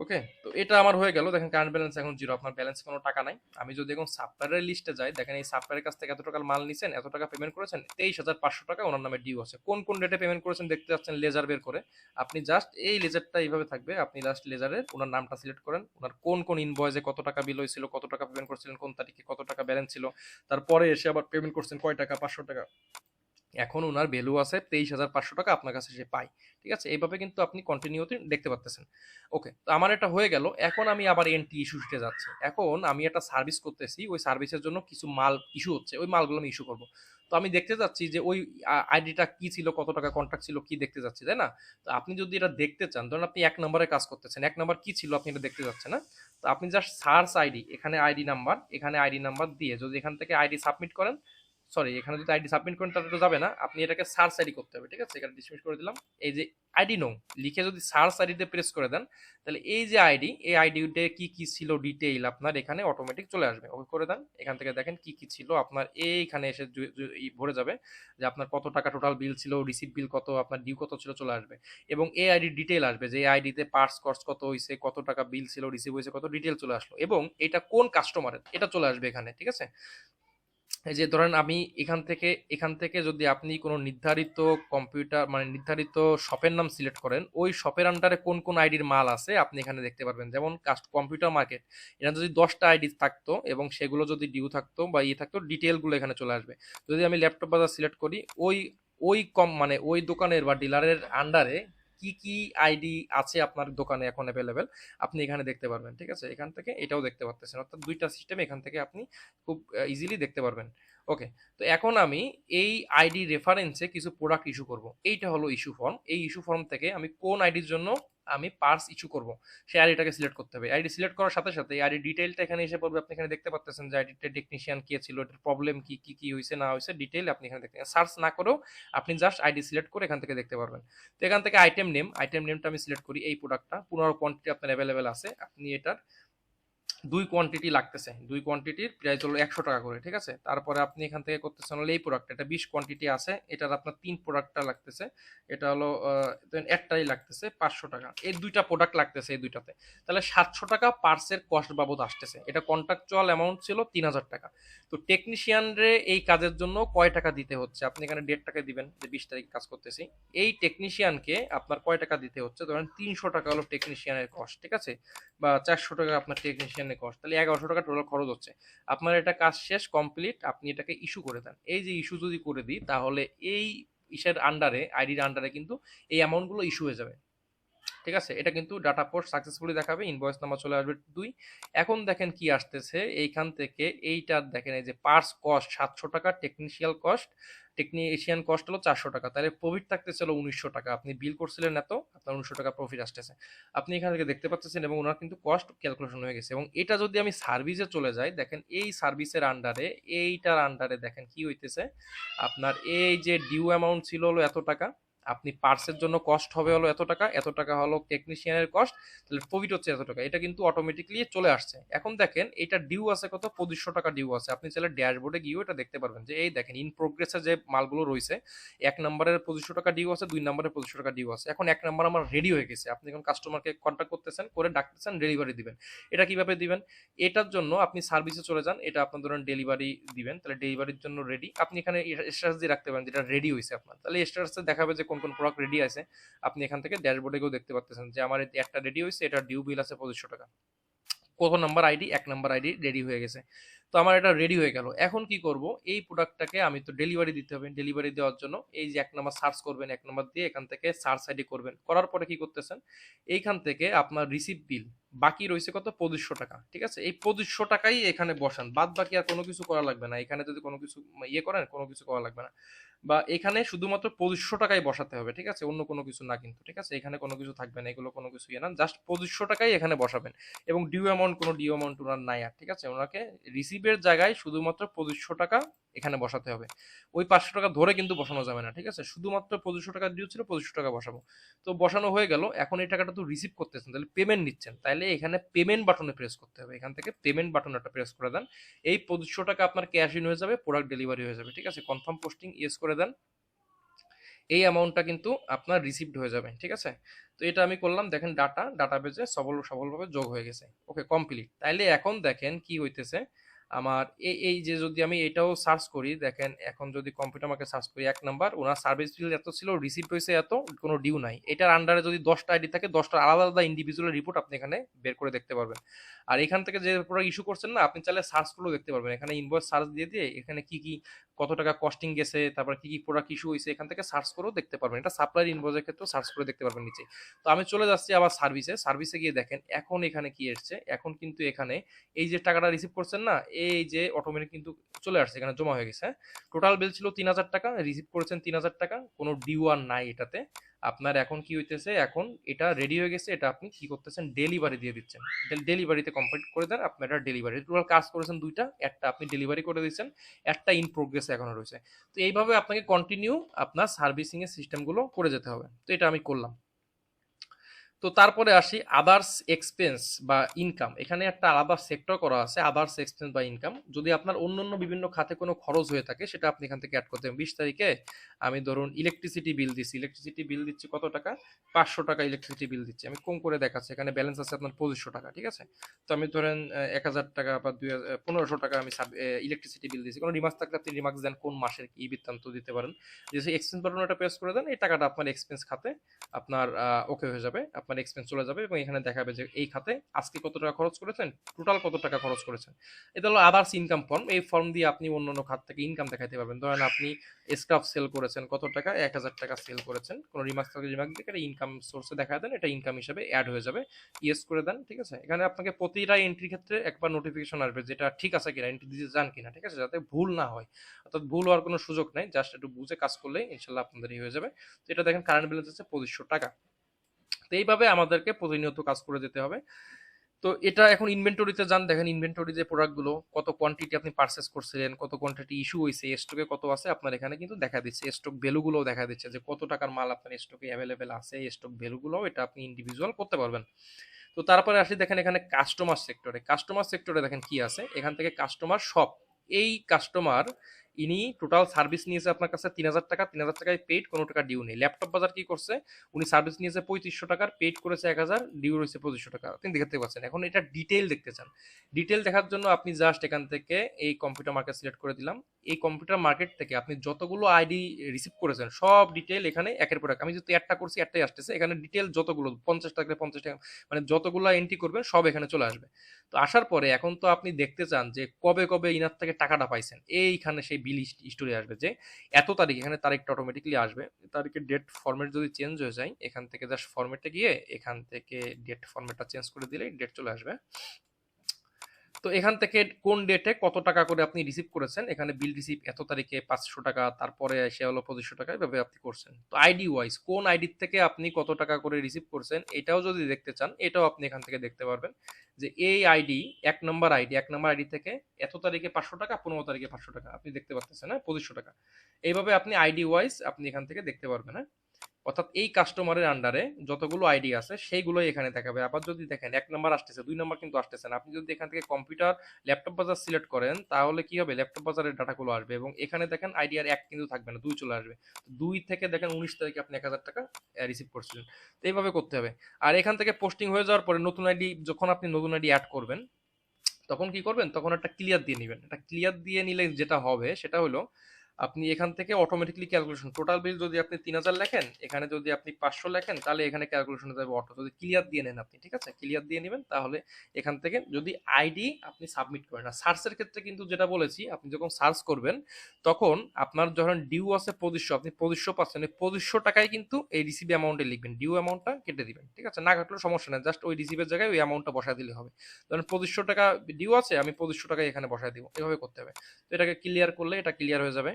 ওকে? তো এটা আমার হয়ে গেল। দেখেন কারেন্ট ব্যালেন্স এখন জিরো আপনার ব্যালেন্স কোনো টাকা নাই। আমি যদি এখন সাপ্লায়ারের লিস্টে যাই, দেখেন এই সাপ্লায়ারের কাছ থেকে এত টাকা মাল নিছেন, এত টাকা পেমেন্ট করেছেন, তেইশ হাজার পাঁচশো টাকা ওনার নামে ডিউ আছে। কোন কোন ডেটে পেমেন্ট করেছেন দেখতে যাচ্ছেন লেজার বের করে। আপনি জাস্ট এই লেজারটা এইভাবে থাকবে, আপনি জাস্ট লেজারের ওনার নামটা সিলেক্ট করেন। ওনার কোন কোন ইনভয়েসে কত টাকা বিল হয়েছিল, কত টাকা পেমেন্ট করছিলেন, কোন তারিখে কত টাকা ব্যালেন্স ছিল। তারপরে এসে আবার পেমেন্ট করছেন কয় টাকা? পাঁচশো টাকা। এখন ওনার ভ্যালু আছে তেইশ হাজার পাঁচশো টাকা আপনার কাছে সে পায়। ঠিক আছে? এইভাবে কিন্তু আপনি কন্টিনিউতে দেখতে পাচ্তেছেন ওকে তো আমার এটা হয়ে গেল। এখন আমি আবার এনটি ইস্যু শিটে যাচ্ছি। এখন আমি একটা সার্ভিস করতেছি, ওই সার্ভিসের জন্য কিছু মাল ইস্যু হচ্ছে, ওই মালগুলো আমি ইস্যু করব। তো আমি দেখতে যাচ্ছি যে ওই আইডিটা কি ছিল, কত টাকা কন্ট্রাক্ট ছিল, কি দেখতে যাচ্ছি, তাই না? তো আপনি যদি এটা দেখতে চান, ধরুন আপনি এক নম্বরে কাজ করতেছেন, এক নম্বর কি ছিল আপনি এটা দেখতে যাচ্ছেন না তো আপনি জাস্ট সার্চ আইডি এখানে আইডি নাম্বার এখানে আইডি নাম্বার দিয়ে যদি এখান থেকে আইডি সাবমিট করেন সরি এখানে যদি আইডি সাবমিট করেন তাহলে তো যাবে না। আপনি এটাকে সার্চ আইডি করতে হবে, ঠিক আছে? এখানে ডিসমিস করে দিলাম। এই যে আইডি নো, লিখে যদি সার্চ আইডিতে প্রেস করে দেন, তাহলে এই যে আইডি এই আইডিতে কি কি ছিল ডিটেইল আপনার এখানে অটোমেটিক চলে আসবে। ওকে করে দেন। এখান থেকে দেখেন কি কি ছিল আপনার। এইখানে এসে ভরে যাবে যে আপনার কত টাকা টোটাল বিল ছিল রিসিভ বিল কত, আপনার ডিউ কত ছিল, চলে আসবে। এবং এই আইডি ডিটেইল আসবে যে এই আইডিতে পার্স কস্ট কত হয়েছে কত টাকা বিল ছিল রিসিভ হয়েছে কত ডিটেইল চলে আসলো। এবং এটা কোন কাস্টমারের এটা চলে আসবে এখানে, ঠিক আছে? যে ধরেন আমি এখান থেকে এখান থেকে যদি আপনি কোনো নির্ধারিত কম্পিউটার মানে নির্ধারিত শপের নাম সিলেক্ট করেন, ওই শপের আন্ডারে কোন কোন আইডির মাল আছে আপনি এখানে দেখতে পারবেন। যেমন কাস্ট কম্পিউটার মার্কেট এখানে যদি দশটা আইডি থাকতো এবং সেগুলো যদি ডিউ থাকতো বা ইয়ে থাকতো ডিটেলগুলো এখানে চলে আসবে। যদি আমি ল্যাপটপ বাজার সিলেক্ট করি, ওই ওই কম মানে ওই দোকানের বা ডিলারের আন্ডারে কি কি আইডি আছে আপনার দোকানে এখন অ্যাভেলেবেল আপনি এখানে দেখতে পারবেন, ঠিক আছে? এখান থেকে এটাও দেখতে পারতেছেন। অর্থাৎ দুইটা সিস্টেম এখান থেকে আপনি খুব ইজিলি দেখতে পারবেন। ওকে তো এখন আমি এই আইডি রেফারেন্সে কিছু প্রোডাক্ট ইস্যু করব। এইটা হলো ইস্যু ফর্ম এই ইস্যু ফর্ম থেকে আমি কোন আইডির জন্য আমি পার্স ইস্যু করব। সেই আইডিটাকে সিলেক্ট করতে হবে। আইডি সিলেক্ট করার সাথে সাথে এই আইডি ডিটেইলটা এখানে এসে পড়বে। আপনি এখানে দেখতে পাচ্ছেন যে আইডিটা টেকনিশিয়ান কে ছিল, এটার প্রবলেম কি কি কি হয়েছে না হয়েছে ডিটেল আপনি এখানে দেখতে সার্চ না করেও আপনি জাস্ট আইডি সিলেক্ট করে এখান থেকে দেখতে পারবেন। তো এখান থেকে আইটেম নেম আইটেম নেমটা আমি সিলেক্ট করি। এই প্রোডাক্টটা পনেরো কোয়ান্টিটি আপনার অ্যাভেলেবেল আছে। আপনি এটার দুই কোয়ান্টিটি লাগতেছে। দুই কোয়ান্টিটির প্রাইস হলো একশো টাকা করে, ঠিক আছে? তারপরে আপনি এখান থেকে করতেছেন হলো এই প্রোডাক্ট এটা বিশ কোয়ান্টিটি আছে, এটার আপনার তিন প্রোডাক্টটা লাগতেছে, এটা হলো একটাই লাগতেছে পাঁচশো টাকা। এই দুইটা প্রোডাক্ট লাগতেছে এই দুইটাতে। তাহলে সাতশো টাকা পার্সের কস্ট বাবদ আসতেছে। এটা কন্ট্রাকচুয়াল অ্যামাউন্ট ছিল তিন হাজার টাকা। তো টেকনিশিয়ানরে এই কাজের জন্য কয় টাকা দিতে হচ্ছে? আপনি এখানে দেড় টাকা দিবেন, যে বিশ তারিখ কাজ করতেছি। এই টেকনিশিয়ানকে আপনার কয় টাকা দিতে হচ্ছে? ধরেন তিনশো টাকা হলো টেকনিশিয়ানের কস্ট ঠিক আছে? বা চারশো টাকা আপনার টেকনিশিয়ানের কস্ট তাহলে এগারোশো টাকা টোটাল খরচ হচ্ছে। আপনার এটা কাজ শেষ কমপ্লিট আপনি এটাকে ইস্যু করে দেন। এই যে ইস্যু যদি করে দিই, তাহলে এই ইসের আন্ডারে আইডির আন্ডারে কিন্তু এই অ্যামাউন্টগুলো ইস্যু হয়ে যাবে। ঠিক আছে? এটা কিন্তু ডাটা পোস্ট সাকসেসফুলি দেখাবে ইনভয়েস নাম্বার চলে আসবে দুই। এখন দেখেন কি আসতেছে, এইখান থেকে এইটার দেখেন, এই যে পার্স কস্ট সাতশো টাকা টেকনিশিয়াল কস্ট টেকনিশিয়ান কস্ট হলো চারশো টাকা। তাহলে প্রফিট থাকতেছে হলো উনিশশো টাকা। আপনি বিল করছিলেন এত, আপনার উনিশশো টাকা প্রফিট আসতেছে। আপনি এখান থেকে দেখতে পাচ্ছেন এবং ওনার কিন্তু কস্ট ক্যালকুলেশন হয়ে গেছে। এবং এটা যদি আমি সার্ভিসে চলে যাই, দেখেন এই সার্ভিসের আন্ডারে এইটার আন্ডারে দেখেন কি হইতেছে? আপনার এই যে ডিউ অ্যামাউন্ট ছিল হলো এত টাকা আপনি পার্সের জন্য কস্ট হবে হলো এত টাকা এত টাকা হলো টেকনিশিয়ানের কস্ট তাহলে প্রফিট হচ্ছে এত টাকা। এটা কিন্তু অটোমেটিকলি চলে আসছে। এখন দেখেন, এটা ডিউ আছে কত? পঁচিশশো টাকা ডিউ আছে। আপনি চাইলে ড্যাশবোর্ডে গিয়েও এটা দেখতে পারবেন যে, এই দেখেন ইন প্রোগ্রেসে যে মালগুলো রয়েছে, এক নম্বরের পঁচিশশো টাকা ডিউ আছে, দুই নম্বরের পঁচিশশো টাকা ডিউ আছে। এখন এক নম্বর আমার রেডি হয়ে গেছে। আপনি এখন কাস্টমারকে কন্ট্যাক্ট করতেছেন, করে ডাকতেছেন ডেলিভারি দিবেন। এটা কীভাবে দিবেন? এটার জন্য আপনি সার্ভিসে চলে যান। এটা আপনার ধরেন ডেলিভারি দিবেন। তাহলে ডেলিভারির জন্য রেডি আপনি এখানে স্ট্যাটাস দিয়ে রাখতে পারেন, যেটা রেডি হয়েছে আপনার। তাহলে স্ট্যাটাসে দেখাবে যে কোন কোন কোন প্রোডাক্ট রেডি আছে, আপনি এখান থেকে ড্যাশবোর্ডে গিয়েও দেখতে পাচ্ছেন যে আমার একটা রেডি হয়েছে এটা ডিউ বিল আছে পঁচিশশো টাকা। কত নাম্বার আইডি এক নাম্বার আইডি রেডি হয়ে গেছে। তো আমার এটা রেডি হয়ে গেল। এখন কি করব? এই প্রোডাক্টটাকে আমি তো ডেলিভারি দিতে হবে। ডেলিভারি দেওয়ার জন্য এই যে এক নাম্বার সার্চ করবেন, এক নাম্বার দিয়ে এখান থেকে সার্চ আইডি করবেন। করার পরে কি করতেছেন? এইখান থেকে আপনার রিসিভ বিল বাকি রয়েছে কত? পঁচিশশো টাকা। ঠিক আছে? এই পঁচিশশো টাকাই এখানে বসান। বাদ বাকি আর কোনো কিছু করা লাগবে না। এখানে যদি কোনো কিছু ইয়ে করেন, কোনো কিছু করা লাগবে না। বা এখানে শুধুমাত্র পঁচিশশো টাকায় বসাতে হবে, ঠিক আছে? অন্য কোনো কিছু না কিন্তু, ঠিক আছে? এখানে কোনো কিছু থাকবে না, এগুলো কোনো কিছু ইয়ে না। জাস্ট পঁচিশশো টাকাই এখানে বসাবেন। এবং ডিউ অ্যামাউন্ট কোনো ডিউ অ্যামাউন্ট ওনার নাই আর, ঠিক আছে? ওনাকে রিসিভের জায়গায় শুধুমাত্র পঁচিশশো টাকা এখানে বসাতে হবে। ওই পাঁচশো টাকা ধরে কিন্তু বসানো যাবে না, ঠিক আছে? শুধুমাত্র পঁচিশশো টাকা ডিউ ছিল, পঁচিশশো টাকা বসাবো। তো বসানো হয়ে গেল, এখন এই টাকাটা তো রিসিভ করতেছেন, তাহলে পেমেন্ট নিচ্ছেন। তাহলে এখানে পেমেন্ট বাটনে প্রেস করতে হবে, এখান থেকে পেমেন্ট বাটন একটা প্রেস করে দেন। এই পঁচিশশো টাকা আপনার ক্যাশ ইন হয়ে যাবে প্রোডাক্ট ডেলিভারি হয়ে যাবে, ঠিক আছে? কনফার্ম পোস্টিং ইয়েস করে দেন। এই অ্যামাউন্টটা কিন্তু আপনার রিসিভড হয়ে যাবে, ঠিক আছে? তো এটা আমি করলাম, দেখেন ডাটা ডাটা বেজে সবল সফলভাবে যোগ হয়ে গেছে। ওকে কমপ্লিট তাইলে এখন দেখেন কি হইতেছে। আমার এই এই যে যদি আমি এটাও সার্চ করি, দেখেন এখন যদি কম্পিউটার মার্কেট সার্চ করি, এক নাম্বার ওনার সার্ভিস বিল এত ছিল রিসিভ হয়েছে এত, কোনো ডিউ নাই। এটার আন্ডারে যদি দশটা আইডি থাকে, দশটা আলাদা আলাদা ইন্ডিভিজুয়াল রিপোর্ট আপনি এখানে বের করে দেখতে পারবেন। আর এখান থেকে যে প্রোডাক্ট ইস্যু করছেন না, আপনি চাইলে সার্চ করলেও দেখতে পারবেন। এখানে ইনভয়েস সার্চ দিয়ে দিয়ে এখানে কি কি, কত টাকা কস্টিং গেছে, তারপর কি কি প্রোডাক্ট ইস্যু হয়েছে, এখান থেকে সার্চ করেও দেখতে পারবেন। এটা সাপ্লাইয়ের ইনভয়েসের ক্ষেত্রেও সার্চ করে দেখতে পারবেন নিচে। তো আমি চলে যাচ্ছি আবার সার্ভিসে সার্ভিসে গিয়ে দেখেন, এখন এখানে কি এসছে? এখন কিন্তু এখানে এই যে টাকাটা রিসিভ করছেন না এই যে অটোমেটিক কিন্তু চলে আসছে, এখানে জমা হয়ে গেছে টোটাল বিল ছিল তিন হাজার টাকা রিসিভ করেছেন তিন হাজার টাকা, কোনো ডিউ আর নাই এটাতে। আপনার এখন কি হইতেছে, এখন এটা রেডি হয়ে গেছে, এটা আপনি কি করতেছেন ডেলিভারি দিয়ে দিচ্ছেন। ডেলিভারিতে কমপ্লিট করে দেন, আপনার এটা ডেলিভারি টোটাল কাজ করেছেন দুইটা, একটা আপনি ডেলিভারি করে দিচ্ছেন একটা ইন প্রোগ্রেসে এখনও রয়েছে। তো এইভাবে আপনাকে কন্টিনিউ আপনার সার্ভিসিংয়ের সিস্টেমগুলো করে যেতে হবে। তো এটা আমি করলাম। তো তারপরে আসি আদার্স এক্সপেন্স বা ইনকাম এখানে একটা আলাদা সেক্টর করা আছে আদার্স এক্সপেন্স বা ইনকাম যদি আপনার অন্য অন্য বিভিন্ন খাতে কোনো খরচ হয়ে থাকে, সেটা আপনি এখান থেকে অ্যাড করতে বিশ তারিখে আমি ধরুন ইলেকট্রিসিটি বিল দিচ্ছি ইলেকট্রিসিটি বিল দিচ্ছি কত টাকা? পাঁচশো টাকা ইলেকট্রিসিটি বিল দিচ্ছি। আমি কম করে দেখাচ্ছি। এখানে ব্যালেন্স আছে আপনার পঁচিশশো টাকা, ঠিক আছে? তো আমি ধরেন এক হাজার টাকা বা দুই পনেরোশো টাকা আমি ইলেকট্রিসিটি বিল দিচ্ছি কোনো রিমার্কস থাকলে আপনি রিমার্কস দেন কোন মাসের কি বৃত্তান্ত দিতে পারেন। যে এক্সপেন্স বাটনটা প্রেস করে দেন, এই টাকাটা আপনার এক্সপেন্স খাতে আপনার ওকে হয়ে যাবে। আপনার এক্সপেন্স চলে যাবে এবং এখানে দেখাবে যে এই খাতে আজকে কত টাকা খরচ করেছেন টোটাল কত টাকা খরচ করেছেন। এটা হলো আদার্স ইনকাম ফর্ম এই ফর্ম দিয়ে আপনি অন্য অন্য খাত থেকে ইনকাম দেখাতে পারবেন। ধরেন আপনি স্ক্রাফ সেল করেছেন, কত টাকা? এক হাজার টাকা সেল করেছেন। কোনো রিমার্কস থাকলে রিমার্ক এটা ইনকাম সোর্সে দেখা দেন, এটা ইনকাম হিসাবে অ্যাড হয়ে যাবে। ইয়েস করে দেন, ঠিক আছে? এখানে আপনাকে প্রতিটা এন্ট্রি ক্ষেত্রে একবার নোটিফিকেশন আসবে যেটা ঠিক আছে কিনা এন্ট্রি দিতে যান কিনা, ঠিক আছে? যাতে ভুল না হয়। অর্থাৎ ভুল হওয়ার কোনো সুযোগ নেই জাস্ট একটু বুঝে কাজ করলে ইনশাল্লাহ আপনাদেরই হয়ে যাবে। তো এটা দেখেন কারেন্ট ব্যালেন্স আছে পঁচিশশো টাকা। তো এইভাবে আমাদেরকে প্রতিনিয়ত কাজ করে যেতে হবে। তো এটা এখন ইনভেন্টরিতে যান, দেখেন ইনভেন্টরি যে প্রোডাক্টগুলো কত কোয়ান্টিটি আপনি পারচেস করছিলেন, কত কোয়ান্টিটি ইস্যু হয়েছে স্টকে কত আছে, আপনার এখানে কিন্তু দেখা দিচ্ছে। স্টক ভ্যালুগুলোও দেখা দিচ্ছে যে কত টাকার মাল আপনার স্টকে অ্যাভেলেবেল আছে স্টক ভ্যালুগুলোও এটা আপনি ইন্ডিভিজুয়াল করতে পারবেন। তো তারপরে আসি, দেখেন এখানে কাস্টমার সেক্টরে কাস্টমার সেক্টরে দেখেন কি আছে? এখান থেকে কাস্টমার শপ এই কাস্টমার ইনি টোটাল সার্ভিস নিয়েছে আপনার কাছে তিন হাজার টাকা, তিন হাজার টাকায় পেড কোনো টাকা ডিউ নেই। ল্যাপটপ বাজার কি করছে? উনি সার্ভিস নিয়েছে পঁয়ত্রিশশো টাকার পেড করেছে এক হাজার ডিউ রয়েছে পঁচিশশো টাকা। আপনি দেখতে পাচ্ছেন, এখন এটা ডিটেল দেখতে চান। ডিটেল দেখার জন্য আপনি জাস্ট এখান থেকে এই কম্পিউটার মার্কেট সিলেক্ট করে দিলাম। এই কম্পিউটার মার্কেট থেকে আপনি যতগুলো আইডি রিসিভ করেছেন, সব ডিটেল এখানে একের পর এক। আমি যেহেতু একটা করছি একটাই আসতেছে, এখানে ডিটেল যতগুলো পঞ্চাশ টাকা পঞ্চাশ টাকা মানে যতগুলো এন্ট্রি করবেন, সব এখানে চলে আসবে। তো আসার পরে এখন তো আপনি দেখতে চান যে কবে কবে ইনার থেকে টাকাটা পাইছেন। এইখানে সেই বিল স্টোরি আসবে যে এত তারিখ, এখানে তারিখটা অটোমেটিকলি আসবে। তারিখের ডেট ফর্মেট যদি চেঞ্জ হয়ে যায়, এখান থেকে জাস্ট ফর্মেটে গিয়ে এখান থেকে ডেট ফর্মেটটা চেঞ্জ করে দিলেই ডেট চলে আসবে। তো এখান থেকে কোন ডেটে কত টাকা করে আপনি রিসিভ করেছেন? এখানে বিল রিসিভ এত তারিখে পাঁচশো টাকা, তারপরে সে হলো পঁচিশশো টাকা, এভাবে আপনি করছেন। তো আইডি ওয়াইজ কোন আইডির থেকে আপনি কত টাকা করে রিসিভ করছেন, এটাও যদি দেখতে চান, এটাও আপনি এখান থেকে দেখতে পারবেন যে এই আইডি এক নম্বর আইডি এক নম্বর আইডি থেকে এত তারিখে পাঁচশো টাকা, পনেরো তারিখে পাঁচশো টাকা, আপনি দেখতে পাচ্ছেন হ্যাঁ? পঁচিশশো টাকা। এইভাবে আপনি আইডি ওয়াইজ আপনি এখান থেকে দেখতে পারবেন হ্যাঁ? অর্থাৎ এই কাস্টমারের আন্ডারে যতগুলো আইডি আছে, সেইগুলোই এখানে দেখাবে। আবার যদি দেখেন, এক নম্বর আসতেছে, দুই নম্বর কিন্তু আসতেছে না। আপনি যদি এখান থেকে কম্পিউটার ল্যাপটপ বাজার সিলেক্ট করেন, তাহলে কি হবে? ল্যাপটপ বাজারের ডাটাগুলো আসবে এবং এখানে দেখেন আইডি আর এক কিন্তু থাকবে না, দুই চলে আসবে। দুই থেকে দেখেন উনিশ তারিখে আপনি এক হাজার টাকা রিসিভ করছিলেন। তো এইভাবে করতে হবে। আর এখান থেকে পোস্টিং হয়ে যাওয়ার পরে নতুন আইডি যখন আপনি নতুন আইডি অ্যাড করবেন, তখন কি করবেন? তখন একটা ক্লিয়ার দিয়ে নেবেন। একটা ক্লিয়ার দিয়ে নিলে যেটা হবে, সেটা হলো আপনি এখান থেকে অটোমেটিকলি ক্যালকুলেশন টোটাল বিল যদি আপনি তিন হাজার লেখেন, এখানে যদি আপনি পাঁচশো লেখেন, তাহলে এখানে ক্যালকুলেশন যাবে অটো যদি ক্লিয়ার দিয়ে নেন আপনি, ঠিক আছে? ক্লিয়ার দিয়ে নেবেন, তাহলে এখান থেকে যদি আইডি আপনি সাবমিট করেন। না সার্চের ক্ষেত্রে কিন্তু যেটা বলেছি, আপনি যখন সার্চ করবেন, তখন আপনার যখন ডিউ আছে পঁচিশশো, আপনি পঁচিশশো পাচ্ছেন। এই পঁচিশশো টাকায় কিন্তু এই রিসিভ অ্যামাউন্টে লিখবেন। ডিউ অ্যামাউন্টটা কেটে দিবেন, ঠিক আছে? না কাটলেও সমস্যা নেই জাস্ট ওই রিসিভের জায়গায় ওই অ্যামাউন্টটা বসায় দিলে হবে। ধরেন পঁচিশশো টাকা ডিউ আছে, আমি পঁচিশশো টাকায় এখানে বসায় দিব। এভাবে করতে হবে। তো এটাকে ক্লিয়ার করলে এটা ক্লিয়ার হয়ে যাবে।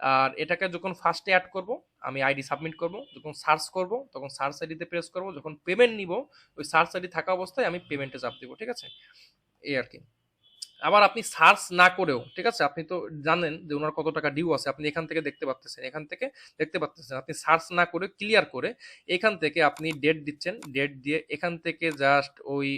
আর এটাকে যখন ফার্স্টে অ্যাড করব, আমি আইডি সাবমিট করব, যখন সার্চ করব, তখন সার্চ আইডিতে প্রেস করব, যখন পেমেন্ট নিব, ওই সার্চ আইডি থাকা অবস্থায় আমি পেমেন্টে চাপ দেবো, ঠিক আছে? এই আর কি। আবার আপনি সার্চ না করেও, ঠিক আছে? আপনি তো জানেন যে ওনার কত টাকা ডিউ আছে। আপনি এখান থেকে দেখতে পাচ্ছেন এখান থেকে দেখতে পাচ্ছেন আপনি সার্চ না করে ক্লিয়ার করে এখান থেকে আপনি ডেট দিচ্ছেন। ডেট দিয়ে এখান থেকে জাস্ট ওই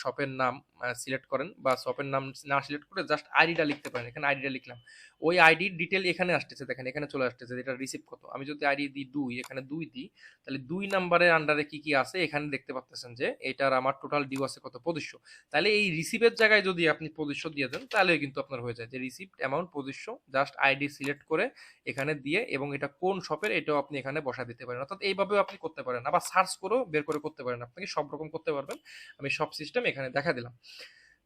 শপের নাম সিলেক্ট করেন বা শপের নাম না সিলেক্ট করে জাস্ট আইডিটা লিখতে পারেন। এখানে আইডিটা লিখলাম। ওই আইডির ডিটেল এখানে আসতেছে, দেখেন, এখানে চলে আসতেছে এটা রিসিভ কত। আমি যদি আইডি দিই দুই, এখানে দুই দিই, তাহলে দুই নাম্বারের আন্ডারে কি কি আছে? এখানে দেখতে পাচ্ছেন যে এটার আমার টোটাল ডিউ আছে কত? পঁচিশশো। তাহলে এই রিসিভের জায়গায় যদি আপনি আপনি পজিশন দিয়ে দেন তাহলে কিন্তু আপনার হয়ে যায়। যে রিসিপ্ট অ্যামাউন্ট প্রদৃশ্য জাস্ট আইডি সিলেক্ট করে এখানে দিয়ে এবং এটা কোন শপের এটাও আপনি এখানে বসা দিতে পারেন। অর্থাৎ এইভাবেও আপনি করতে পারেন। আবার সার্চ করেও বের করে করতে পারেন। আপনাকে সব রকম করতে পারবেন। আমি সব সিস্টেম এখানে দেখা দিলাম।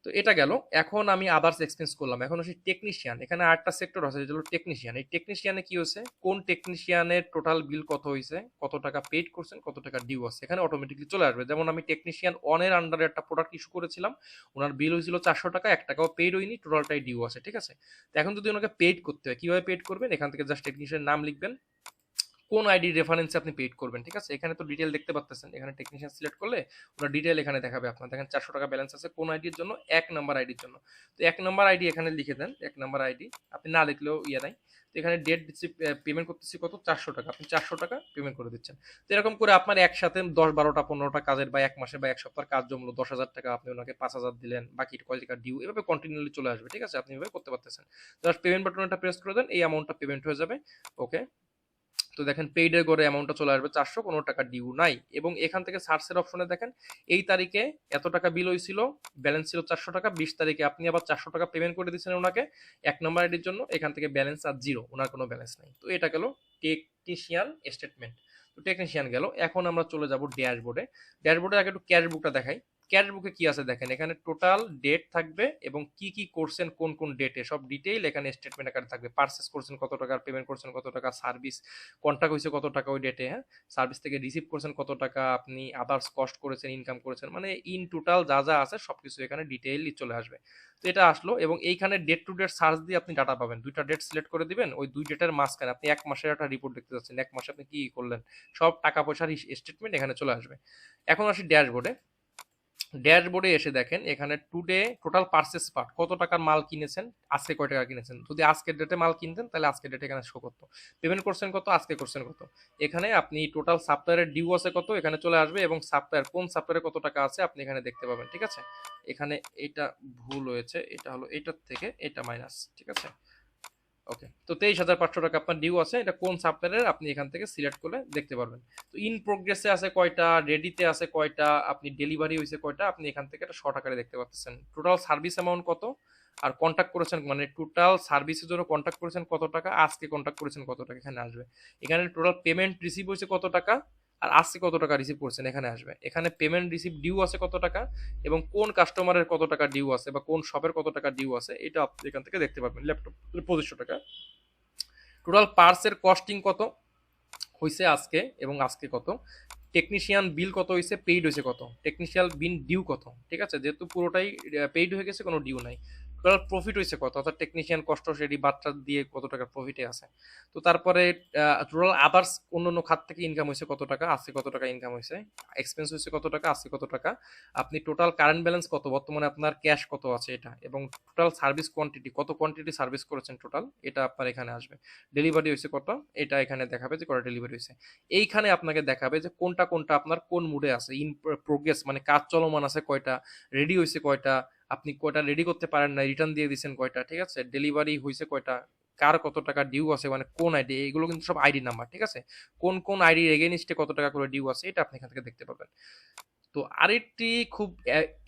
তো এটা গেল। এখন আমি আদার্স এক্সপেন্স করলাম। এখন হচ্ছে টেকনিশিয়ান এখানে আটটা সেক্টর আছে যেগুলো টেকনিশিয়ান এই টেকনিশিয়ানে কি হয়েছে? কোন টেকনিশিয়ানের টোটাল বিল কত হয়েছে? কত টাকা পেড করছেন? কত টাকা ডিউ আছে? এখানে অটোমেটিকলি চলে আসবে। যেমন আমি টেকনিশিয়ান অনের আন্ডারে একটা প্রোডাক্ট ইস্যু করেছিলাম। ওনার বিল হয়েছিল চারশো টাকা, এক টাকাও পেড হয়নি টোটালটাই ডিউ আছে, ঠিক আছে? এখন যদি ওনাকে পেড করতে হয়, কীভাবে পেড করবেন? এখান থেকে জাস্ট টেকনিশিয়ান নাম লিখবেন। কোন আইডি রেফারেন্সে আপনি পেড করবেন, ঠিক আছে? এখানে তো ডিটেল দেখতে পাচ্ছেন এখানে টেকনিশিয়ান সিলেক্ট করলে ওরা ডিটেল এখানে দেখাবে আপনার। দেখেন চারশো টাকা ব্যালেন্স আছে কোন আইডির জন্য? এক নাম্বার আইডির জন্য। তো এক নাম্বার আইডি এখানে লিখে দেন, এক নাম্বার আইডি। আপনি না লিখলেও ইয়ে নাই। তো এখানে ডেট দিচ্ছি পেমেন্ট করতেছি কত? চারশো টাকা। আপনি চারশো টাকা পেমেন্ট করে দিচ্ছেন। তো এরকম করে আপনার একসাথে দশ বারোটা, পনেরোটা কাজের বা এক মাসে বা এক সপ্তাহের কাজ জমলো, দশ হাজার টাকা আপনি ওনাকে পাঁচ হাজার দিলেন, বাকি কয় টাকা ডিউ এভাবে কন্টিনিউলি চলে আসবে, ঠিক আছে? আপনি এভাবে করতে পারতেছেন। জাস্ট পেমেন্ট বাটনটা প্রেস করে দেন, এই অ্যামাউন্টটা পেমেন্ট হয়ে যাবে ওকে তো দেখেন পেইডের করে অ্যামাউন্টটা চলে আসবে চারশো, কোনো টাকা ডিউ নাই। এবং এখান থেকে সার্চের অপশনে দেখেন, এই তারিখে এত টাকা বিল হয়েছিল ব্যালেন্স ছিল চারশো টাকা, বিশ তারিখে আপনি আবার চারশো টাকা পেমেন্ট করে দিচ্ছেন ওনাকে, এক নম্বর আইডির জন্য এখান থেকে ব্যালেন্স আর জিরো ওনার কোনো ব্যালেন্স নেই। তো এটা গেল টেকনিশিয়ান স্টেটমেন্ট তো টেকনিশিয়ান গেল, এখন আমরা চলে যাব ড্যাশবোর্ডে ড্যাশবোর্ডে আগে একটু ক্যাশ বুকটা দেখাই। ক্যাশ বুকে কি আছে দেখেন? এখানে টোটাল ডেট থাকবে এবং কি কি করছেন, কোন কোন ডেটে সব ডিটেইল এখানে স্টেটমেন্ট আকারে থাকবে। পারচেস করছেন কত টাকা পেমেন্ট করছেন কত টাকা সার্ভিস কন্ট্যাক্ট হয়েছে কত টাকা ওই ডেটে হ্যাঁ? সার্ভিস থেকে রিসিভ করছেন কত টাকা, আপনি আদার্স কস্ট করেছেন ইনকাম করেছেন মানে ইন টোটাল যা যা আছে সব কিছু এখানে ডিটেইলি চলে আসবে। তো এটা আসলো এবং এইখানে ডেট টু ডেট সার্চ দিয়ে আপনি ডাটা পাবেন। দুইটা ডেট সিলেক্ট করে দিবেন, ওই দুই ডেটের মাঝখানে। আপনি এক মাসের একটা রিপোর্ট দেখতে যাচ্ছেন, এক মাসে আপনি কি করলেন? সব টাকা পয়সার স্টেটমেন্ট এখানে চলে আসবে। এখন আসি ড্যাশবোর্ডে ড্যাশবোর্ডে এসে দেখেন, এখানে টুডে টোটাল পার্সেস পার্ট কত টাকার মাল কিনেছেন, আজকে কয় টাকা কিনেছেন? যদি আজকের ডেটে মাল কিনতেন, তাহলে আজকের ডেটে এখানে শো করতো। পেমেন্ট করছেন কত, আজকে করছেন কত? এখানে আপনি টোটাল সাপ্তাহের ডিউ আছে কত, এখানে চলে আসবে এবং সাপ্তাহের কোন সাপ্তাহে কত টাকা আছে, আপনি এখানে দেখতে পাবেন, ঠিক আছে? এখানে এটা ভুল হয়েছে, এটা হলো এটার থেকে এটা মাইনাস ঠিক আছে? ওকে তো তেইশ হাজার পাঁচশো টাকা আপনার ডিউ আছে, এটা কোন সাপ্তাহের আপনি এখান থেকে সিলেক্ট করে দেখতে পারবেন। তো ইন প্রোগ্রেসে আছে কয়টা রেডিতে আছে কয়টা, আপনি ডেলিভারি হয়েছে কয়টা, আপনি এখান থেকে একটা শর্ট আকারে দেখতে পাচ্ছেন। টোটাল সার্ভিস অ্যামাউন্ট কত, আর কন্ট্যাক্ট করেছেন মানে টোটাল সার্ভিসের জন্য কন্ট্যাক্ট করেছেন কত টাকা, আজকে কন্ট্যাক্ট করেছেন কত টাকা, এখানে আসবে। এখানে টোটাল পেমেন্ট রিসিভ হয়েছে কত টাকা আর আজকে কত টাকা রিসিভ করছেন? এখানে আসবে। এখানে পেমেন্ট রিসিভ ডিউ আছে কত টাকা এবং কোন কাস্টমারের কত টাকা ডিউ আছে বা কোন শপের কত টাকা ডিউ আছে, এটা আপনি এখান থেকে দেখতে পাবেন ল্যাপটপ পঁচিশশো টাকা। টোটাল পার্সের কস্টিং কত হয়েছে আজকে এবং আজকে কত? টেকনিশিয়ান বিল কত হয়েছে পেইড হয়েছে কত? টেকনিশিয়াল বিল ডিউ কত? ঠিক আছে? যেহেতু পুরোটাই পেইড হয়ে গেছে, কোনো ডিউ নাই। প্রফিট হয়েছে কত? অর্থাৎ টেকনিশিয়ান কষ্ট, সেটি বাচ্চা দিয়ে কত টাকা প্রফিটে আছে? তো তারপরে টোটাল আদার্স অন্য অন্য খাত থেকে ইনকাম হয়েছে কত টাকা? আজকে কত টাকা ইনকাম হয়েছে এক্সপেন্স হয়েছে কত টাকা? আজকে কত টাকা? আপনি টোটাল কারেন্ট ব্যালেন্স কত? বর্তমানে আপনার ক্যাশ কত আছে এটা? এবং টোটাল সার্ভিস কোয়ান্টিটি কত কোয়ান্টিটি সার্ভিস করেছেন টোটাল এটা আপনার এখানে আসবে। ডেলিভারি হয়েছে কত? এটা এখানে দেখাবে যে কটা ডেলিভারি হয়েছে এইখানে আপনাকে দেখাবে যে কোনটা কোনটা আপনার কোন মুডে আছে ইন প্রোগ্রেস মানে কাজ চলমান আছে কয়টা রেডি হয়েছে কয়টা আপনি কয়টা রেডি করতে পারেন না রিটার্ন দিয়ে দিয়েছেন কয়টা, ঠিক আছে? ডেলিভারি হয়েছে কয়টা, কার কত টাকা ডিউ আছে মানে কোন আইডি এগুলো কিন্তু সব আইডি নাম্বার ঠিক আছে? কোন কোন আইডির এগেনস্টে কত টাকা করে ডিউ আছে, এটা আপনি এখান থেকে দেখতে পাবেন। তো আরেকটি খুব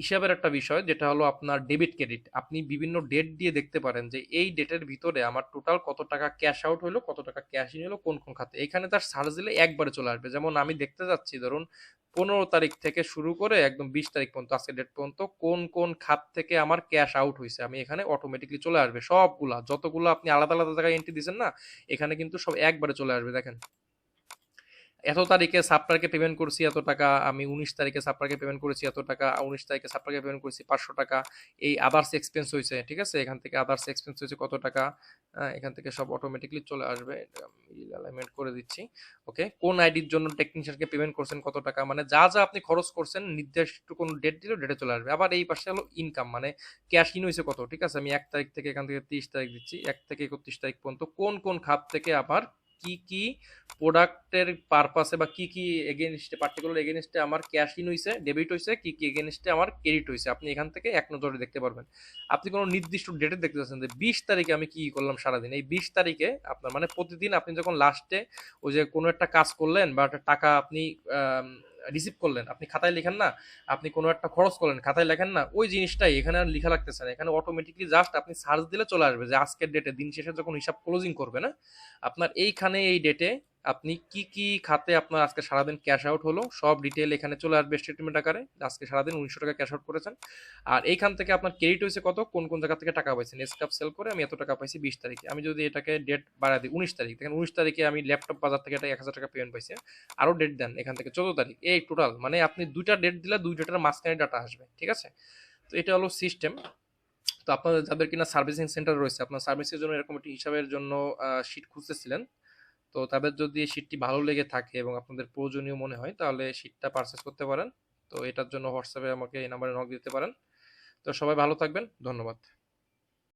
হিসাবের একটা বিষয় যেটা হলো আপনার ডেবিট ক্রেডিট আপনি বিভিন্ন ডেট দিয়ে দেখতে পারেন যে এই ডেটের ভিতরে আমার টোটাল কত টাকা ক্যাশ আউট হলো কত টাকা ক্যাশ ইন হলো কোন কোন খাতে। এখানে তার সার্চ দিলে একবারে চলে আসবে। যেমন আমি দেখতে যাচ্ছি ধরুন পনেরো তারিখ থেকে শুরু করে একদম বিশ তারিখ পর্যন্ত আজকে ডেট পর্যন্ত কোন কোন খাত থেকে আমার ক্যাশ আউট হয়েছে আমি এখানে অটোমেটিকলি চলে আসবে। সবগুলা, যতগুলো আপনি আলাদা আলাদা জায়গায় এন্ট্রি দিচ্ছেন না, এখানে কিন্তু সব একবারে চলে আসবে, দেখেন। এত তারিখে সাপ্লারকে পেমেন্ট করছি, এত টাকা, আমি উনিশ তারিখে সাপ্লারকে পেমেন্ট করেছি, এত টাকা, উনিশ তারিখে সাপ্লারকে পেমেন্ট করেছি, পাঁচশো টাকা। এই আদার্স এক্সপেন্স হয়েছে, ঠিক আছে? এখান থেকে আদার্স এক্সপেন্স হয়েছে কত টাকা? এখান থেকে সব অটোমেটিকলি চলে আসবে। অ্যালাইনমেন্ট করে দিচ্ছি ওকে কোন আইডির জন্য টেকনিশিয়ানকে পেমেন্ট করছেন, কত টাকা? মানে যা যা আপনি খরচ করছেন, নির্দিষ্ট কোনো ডেট দিলেও ডেটে চলে আসবে। আবার এই পাশে হলো ইনকাম মানে ক্যাশ ইন হয়েছে কত, ঠিক আছে? আমি এক তারিখ থেকে এখান থেকে তিরিশ তারিখ দিচ্ছি, এক থেকে একত্রিশ তারিখ পর্যন্ত কোন কোন খাত থেকে আবার কি কি প্রোডাক্টের পারপাসে বা কি কি এগেনস্টে পার্টিকুলার এগেনস্টে আমার ক্যাশ ইন হয়েছে ডেবিট হয়েছে কি কি এগেনস্টে আমার ক্রেডিট হয়েছে আপনি এখান থেকে এক নজরে দেখতে পারবেন। আপনি কোনো নির্দিষ্ট ডেটে দেখতে পাচ্ছেন যে বিশ তারিখে আমি কি করলাম সারাদিন, এই বিশ তারিখে আপনার মানে প্রতিদিন আপনি যখন লাস্টে ওই যে কোনো একটা কাজ করলেন বা একটা টাকা আপনি রিসিভ করলেন, আপনি খাতায় লেখেন না, আপনি কোনো একটা খরচ করলেন, খাতায় লেখেন না, ওই জিনিসটাই এখানে আর লেখা লাগতেছে না। এখানে অটোমেটিকলি জাস্ট আপনি সার্চ দিলে চলে আসবে যে আজকের ডেটে দিন শেষে যখন হিসাব ক্লোজিং করবে না, আপনার এইখানে এই ডেটে আপনি কি কি খাতে আপনার আজকে সারাদিন ক্যাশ আউট হলো, সব ডিটেল এখানে চলে আসবে স্টেটমেন্ট আকারে। আজকে সারাদিন উনিশশো টাকা ক্যাশ আউট করেছেন। আর এইখান থেকে আপনার ক্রেডিট হয়েছে কত? কোন কোন জায়গা থেকে টাকা পাইছেন? স্কাপ সেল করে আমি এত টাকা পাইছি বিশ তারিখে। আমি যদি এটাকে ডেট বাড়া দিই, উনিশ তারিখ। দেখেন উনিশ তারিখে আমি ল্যাপটপ বাজার থেকে এটা এক হাজার টাকা পেমেন্ট পাইছি। আরও ডেট দেন এখান থেকে চোদ্দ তারিখ। এই টোটাল মানে আপনি দুইটা ডেট দিলে দুই ডেটার মাঝখানে ডাটা আসবে, ঠিক আছে? তো এটা হলো সিস্টেম তো আপনাদের যাদের কিনা সার্ভিসিং সেন্টার রয়েছে, আপনার সার্ভিসের জন্য এরকম একটি হিসাবের জন্য শিট খুঁজতেছিলেন। তো তাদের যদি এই শীটটি ভালো লেগে থাকে এবং আপনাদের প্রয়োজনীয় মনে হয়, তাহলে শীটটা পারচেস করতে পারেন। তো এটার জন্য হোয়াটসঅ্যাপে আমাকে এই নাম্বারে নক দিতে পারেন। তো সবাই ভালো থাকবেন। ধন্যবাদ।